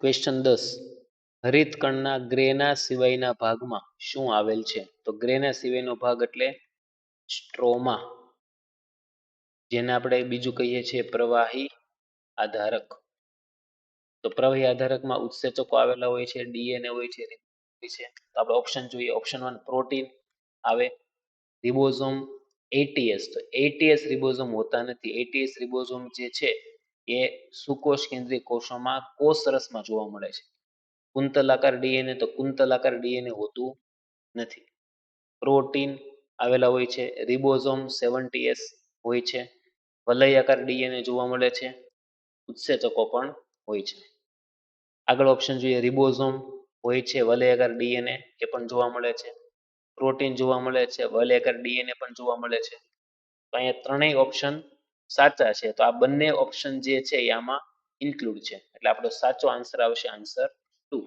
Question દસ. હરિતકણના ગ્રેના સિવાયના ભાગમાં શું આવેલ છે? તો ગ્રેના સિવાયનો ભાગ એટલે સ્ટ્રોમા, જેને આપણે બીજું કહીએ છીએ પ્રવાહી આધારક. તો પ્રવાહી આધારકમાં ઉત્સેચકો આવેલા હોય છે, ડીએનએ હોય છે છે. તો આપણે ઓપ્શન જોઈએ. ઓપ્શન વન પ્રોટીન આવે. Ribosome ATS. તો એટીએસ રિબોઝોમ હોતા નથી. એટીએસ રિબોઝોમ જે છે એ સુકોષ કેન્દ્રીય કોષોમાં કોષ રસમાં જોવા મળે છે. કુંતલાકાર ડીએનએ તો કુંતલાકાર ડીએનએ હોતું નથી. પ્રોટીન આવેલા હોય છે, રિબોઝોમ સેવન્ટી એસ હોય છે, વલયાકાર ડીએનએ જોવા મળે છે, ઉત્સેચકો પણ હોય છે. આગળ ઓપ્શન જોઈએ, રિબોઝોમ હોય છે, વલયાકાર ડીએનએ એ પણ જોવા મળે છે. પ્રોટીન જોવા મળે છે, વલયાકાર ડીએનએ પણ જોવા મળે છે. અહીંયા ત્રણેય ઓપ્શન સાચા છે. તો આ બંને ઓપ્શન જે છે એ આમાં ઇન્ક્લુડ છે. એટલે આપણો સાચો આન્સર આવશે આન્સર ટુ